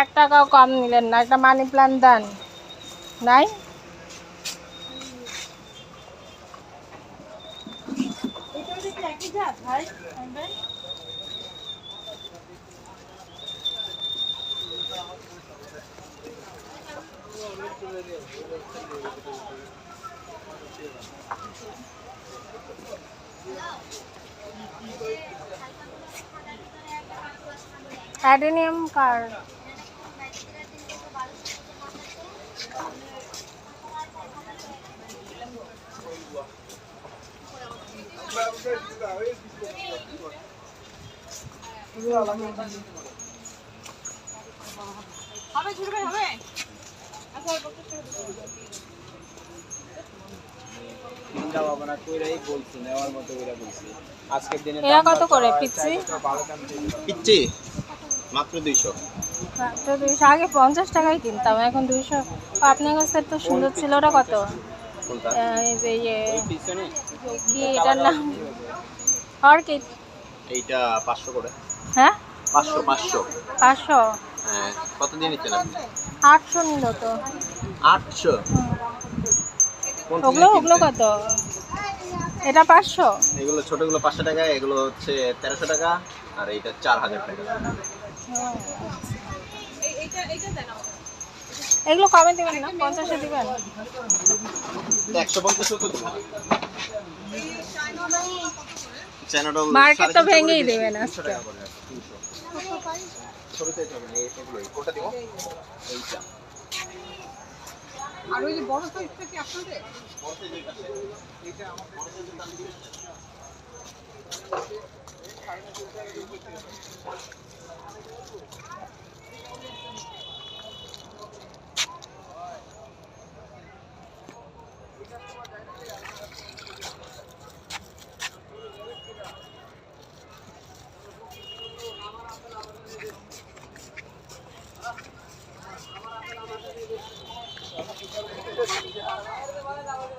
এক টাকাও কম নিলেন না একটা মানি প্ল্যান্ট দেন। নাই? অ্যাডেনিয়াম করে বলছি আজকের দিনে এরা কত করে পিচ্ছি? পিচ্ছি মাত্র দুইশো। তো দুইশো। আগে পঞ্চাশ টাকায় কিনতাম এখন দুইশো। আপনার কাছে তো সুন্দর ছিল ওটা কত? এই যে ইয়ে কি এটার নাম? অর্কিড। এইটা পাঁচশো করে। হ্যাঁ? পাঁচশো পাঁচশো। পাঁচশো? হ্যাঁ কত দিয়ে নিচ্ছেন আপনি? আটশো নিল তো। আটশো? ওগুলো ওগুলো কত? এটা পাঁচশো। এগুলো ছোটগুলো পাঁচশো টাকা এগুলো হচ্ছে তেরোশো টাকা আর এইটা চার হাজার টাকা। এগুলো কমে দিবেন না? পঞ্চাশে দিবেন? একশো পঞ্চাশও তো। Market তো ভেঙেই দেবেন আজকে। ছোটতে হবে না, এই- কোনটা দিব এইটা আর ওই যে বড় সাইজটা কি আপনাদের বড় সাইজটা এইটা। আমার বড় এর দাম দিয়েছে।